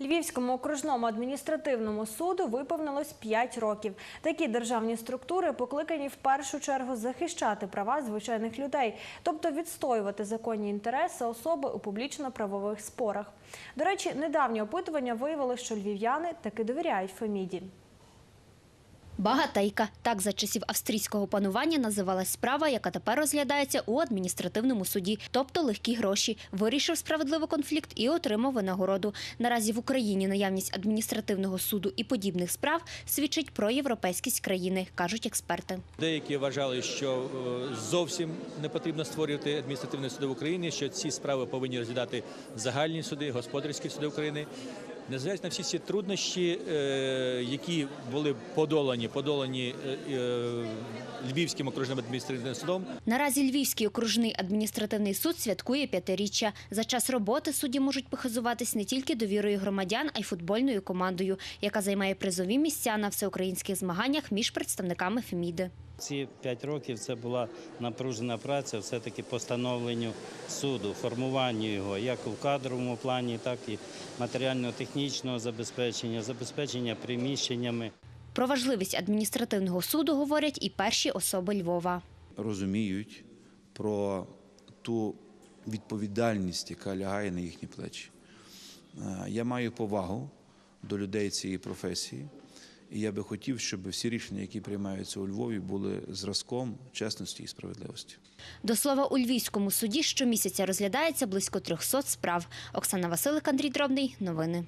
Львівському окружному адміністративному суду виповнилось 5 років. Такі державні структури покликані в першу чергу захищати права звичайних людей, тобто відстоювати законні інтереси особи у публічно-правових спорах. До речі, недавнє опитування виявило, що львів'яни таки довіряють Феміді. Багатейка так за часів австрійського панування називалась справа, яка тепер розглядається у адміністративному суді, тобто легкі гроші. Вирішив справедливий конфлікт і отримав винагороду. Наразі в Україні наявність адміністративного суду і подібних справ свідчить про європейськість країни, кажуть експерти. Деякі вважали, що е, зовсім не потрібно створювати адміністративні суди в Україні, що ці справи повинні розглядати загальні суди, господарські суди України. Незважаючи на всі ці труднощі, е, які були подолані, подолані е, е, Львівським окружним адміністративним судом, Наразі Львівський окружний адміністративний суд святкує п'ятиріччя. За час роботи судді можуть похизуватись не тільки довірою громадян, а й футбольною командою, яка займає призові місця на всеукраїнських змаганнях між представниками Феміди. Ці п'ять років це була напружена праця все-таки по становленню суду, формуванню його, як у кадровому плані, так і матеріально-технічного забезпечення, забезпечення приміщеннями. Про важливість адміністративного суду говорять і перші особи Львова. розуміють про ту відповідальність, яка лягає на їхні плечі. Е, Я маю повагу до людей цієї професії, і я би хотів, щоб всі рішення, які приймаються у Львові, були зразком чесності і справедливості. До слова, у Львівському суді щомісяця розглядається близько 300 справ. Оксана Василик, Андрій Дробний. Новини.